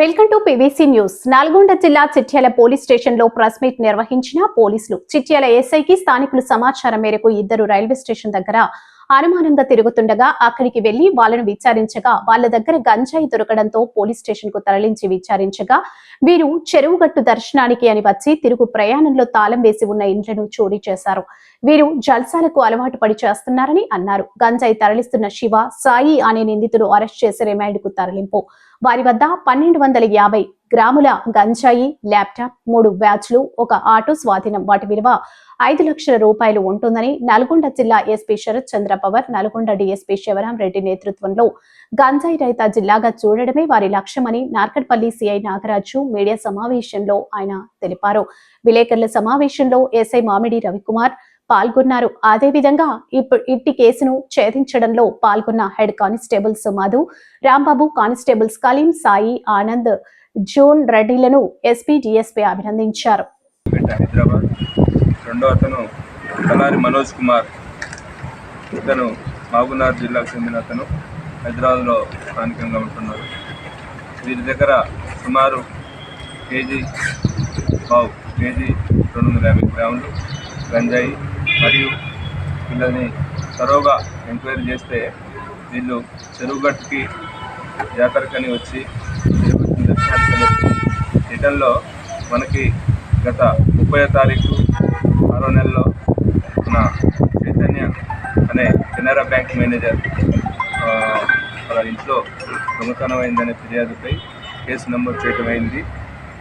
Welcome to PVC news. Nalgonda జిల్లా Chityala police స్టేషన్లో press meet నిర్వహించిన పోలీసులు. చిట్యాల ఎస్ఐకి స్థానికులు సమాచారం మేరకు ఇద్దరు రైల్వే స్టేషన్ దగ్గర అనుమానంగా తిరుగుతుండగా అక్కడికి వెళ్ళి వాళ్ళను విచారించగా వాళ్ళ దగ్గర గంజాయి దొరకడంతో పోలీస్ స్టేషన్కు తరలించి విచారించగా వీరు చెరువుగట్టు దర్శనానికి అని వచ్చి తిరుగు ప్రయాణంలో తాళం వేసి ఉన్న ఇండ్లను చోరీ చేశారు. వీరు జల్సాలకు అలవాటు పడి చేస్తున్నారని అన్నారు. గంజాయి తరలిస్తున్న శివ సాయి అనే నిందితుడు అరెస్ట్ చేసి రిమాండ్కు తరలింపు. వారి వద్ద పన్నెండు వందల యాభై గ్రాముల గంజాయి ల్యాప్టాప్ మూడు బ్యాచ్లు ఒక ఆటో స్వాధీనం వాటి విలువ ఐదు లక్షల రూపాయలు ఉంటుందని నల్గొండ జిల్లా ఎస్పీ శరత్ చంద్ర పవర్ నల్గొండ డీఎస్పీ శివరాం రెడ్డి నేతృత్వంలో గంజాయి రహిత జిల్లాగా చూడడమే వారి లక్ష్యమని నార్కట్పల్లి సిఐ నాగరాజు మీడియా సమావేశంలో ఆయన తెలిపారు. విలేకరుల సమావేశంలో ఎస్ఐ మామిడి రవికుమార్ పాల్గొన్నారు. అదేవిధంగా ఇప్పుడు ఇట్టి కేసును ఛేదించడంలో పాల్గొన్న head constables Madhu Rambabu constables Kaleem Sai Anand zone రెడ్డిలను ఎస్పీ డిఎస్పీ అభినందించారు. రెండో అతను కలారి మనోజ్ కుమార్. ఇతను మహబూబ్నగర్ జిల్లాకు చెందిన అతను. హైదరాబాద్లో స్థానికంగా ఉంటున్నారు వీరి దగ్గర సుమారు కేజీ బావు కేజీ రెండు వందల యాభై గ్రాములు గంజాయి మరియు వీళ్ళని తరోగా ఎంక్వైరీ చేస్తే వీళ్ళు చెరువుగట్టుకి జాతరకని వచ్చి చెరువుగట్టుని దర్శనానికి రిటర్న్లో మనకి గత ముప్పై తారీఖు ఆరో నెలలో మన చైతన్య అనే కెనరా బ్యాంక్ మేనేజర్ వాళ్ళ ఇంట్లో దొంగతనం అయిందనే ఫిర్యాదుపై కేసు నమోదు చేయడం అయింది.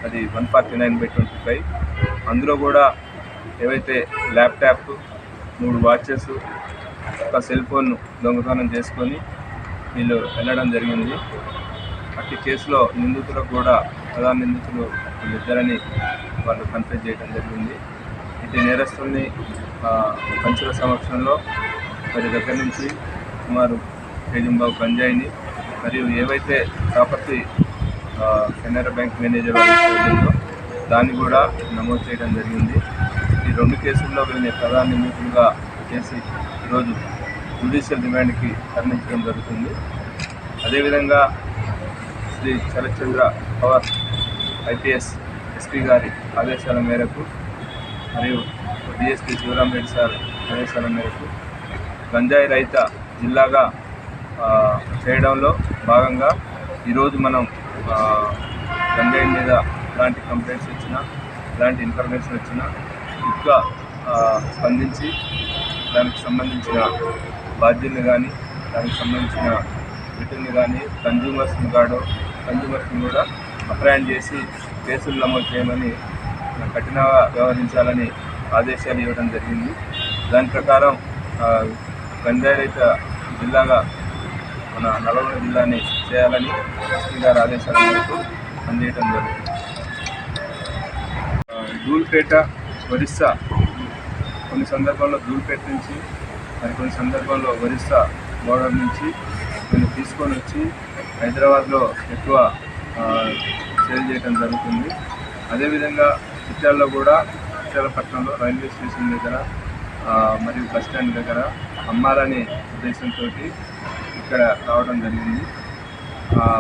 అది one forty nine by twenty five. అందులో కూడా ఏవైతే ల్యాప్టాప్ మూడు వాచెస్ ఒక సెల్ ఫోన్ దొంగతనం చేసుకొని వీళ్ళు వెళ్ళడం జరిగింది. అట్టి కేసులో నిందితులకు కూడా ప్రధాన నిందితులు వీళ్ళిద్దరని వాళ్ళు కన్ఫ్యూజ్ చేయడం జరిగింది. ఇటు నేరస్తుల్ని పంచుల సమక్షంలో వారి దగ్గర నుంచి సుమారు తేజంబాబు గంజాయిని మరియు ఏవైతే ప్రాపర్టీ కెనరా బ్యాంక్ మేనేజర్ దాన్ని కూడా నమోదు చేయడం జరిగింది. ఈ రెండు కేసుల్లో వీళ్ళని ప్రధాన నిందితులుగా చేసి ఈరోజు జ్యుడిషియల్ రిమాండ్కి తరలించడం జరుగుతుంది. అదేవిధంగా శ్రీ శరత్చంద్ర పవర్ ఐపీఎస్ ఎస్పీ గారి ఆదేశాల మేరకు మరియు డిఎస్పీ శివరాం రెడ్డి సార్ ఆదేశాల మేరకు గంజాయి రహిత జిల్లాగా చేయడంలో భాగంగా ఈరోజు మనం గంజాయి మీద ఎలాంటి కంప్లైంట్స్ వచ్చినా ఎలాంటి ఇన్ఫర్మేషన్ వచ్చినా ఇంకా స్పందించి దానికి సంబంధించిన బాధ్యుల్ని కానీ దానికి సంబంధించిన వీటిని కానీ కన్జ్యూమర్స్ని కాడో కన్జ్యూమర్స్ని కూడా అప్రాయం చేసి కేసులు నమోదు చేయమని కఠినంగా వ్యవహరించాలని ఆదేశాలు ఇవ్వడం జరిగింది. దాని ప్రకారం ఆ, జిల్లాగా మన నల్గొండ జిల్లాని చేయాలని ఎస్పీ గారు ఆదేశాల మేరకు పనిచేయడం ధూల్పేట ఒరిస్సా కొన్ని సందర్భాల్లో ధూల్పేట నుంచి మరి కొన్ని సందర్భాల్లో ఒరిస్సా బోర్డర్ నుంచి వీళ్ళు తీసుకొని వచ్చి హైదరాబాద్లో ఎక్కువ సేల్ చేయడం జరుగుతుంది. అదేవిధంగా చిత్రాల్లో కూడా విశాఖపట్నంలో రైల్వే స్టేషన్ దగ్గర మరియు బస్ స్టాండ్ దగ్గర అమ్మాలని ఉద్దేశంతో ఇక్కడ రావడం జరిగింది.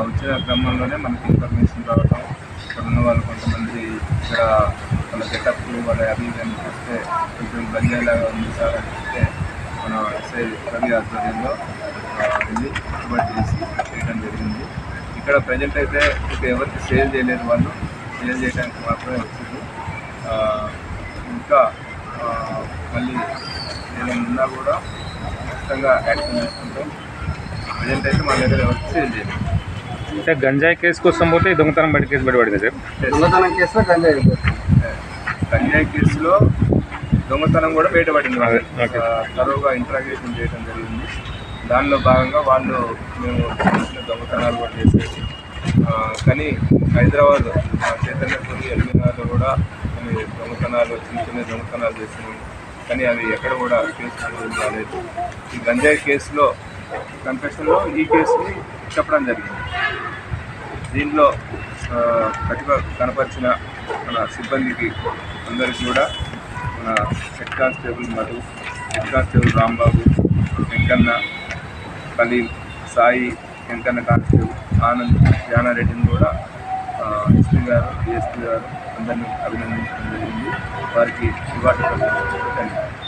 వచ్చిన క్రమంలోనే మనకి ఇన్ఫర్మేషన్ రావడం ఇక్కడ ఉన్న వాళ్ళు కొంతమంది ఇక్కడ వాళ్ళ గెటప్ వాళ్ళ అవి ఇవి చూస్తే కొంచెం గంజాయిలాగా ఉంది సార్ అని చెప్తే మన ఎస్ఐ రవి ఆధ్వర్యంలో ఆ, వెళ్ళి రిపోర్ట్ చేసి చేయడం జరిగింది. ఇక్కడ ప్రజెంట్ అయితే ఇక ఎవరికి సేల్ చేయలేదు వాళ్ళు సేల్ చేయడానికి మాత్రమే వచ్చింది. ఇంకా ఆ, మళ్ళీ ఏదైనా ఉన్నా కూడా ఖచ్చితంగా యాక్షన్ తీసుకుంటాం. ప్రజెంట్ అయితే మా దగ్గర ఎవరికి సేల్ చేయలేదు అంటే గంజాయి కేసు కోసం పోతే దొంగతనం బయట కేసు బయటపడింది సార్? దొంగతనం కేసులో గంజాయి కన్యాయ్ కేసులో దొంగతనం కూడా బయటపడింది అదే, ఓకే. తరువుగా ఇంట్రాగేషన్ చేయడం జరిగింది. దానిలో భాగంగా వాళ్ళు మేము దొంగతనాలు కూడా చేసేసి కానీ హైదరాబాద్ చైతన్యపురి ఎల్మినార్లో కూడా కొన్ని దొంగతనాలు చిన్న చిన్న దొంగతనాలు చేసినాము కానీ అవి ఎక్కడ కూడా కేసు రాలేదు ఈ గంజాయి కేసులో కన్ఫెషన్లో ఈ కేసుని చెప్పడం జరిగింది. దీనిలో ప్రతిభ కనపరిచిన మన సిబ్బందికి అందరికీ కూడా మన head constable Madhu head constable Rambabu Venkanna Kaleem Sai Venkanna constable Anand జానారెడ్డిని కూడా ఎస్పీ గారు డిఎస్పీ గారు అందరినీ అభినందించడం జరిగింది. వారికి శుభాకాంక్షలు. ధన్యవాదాలు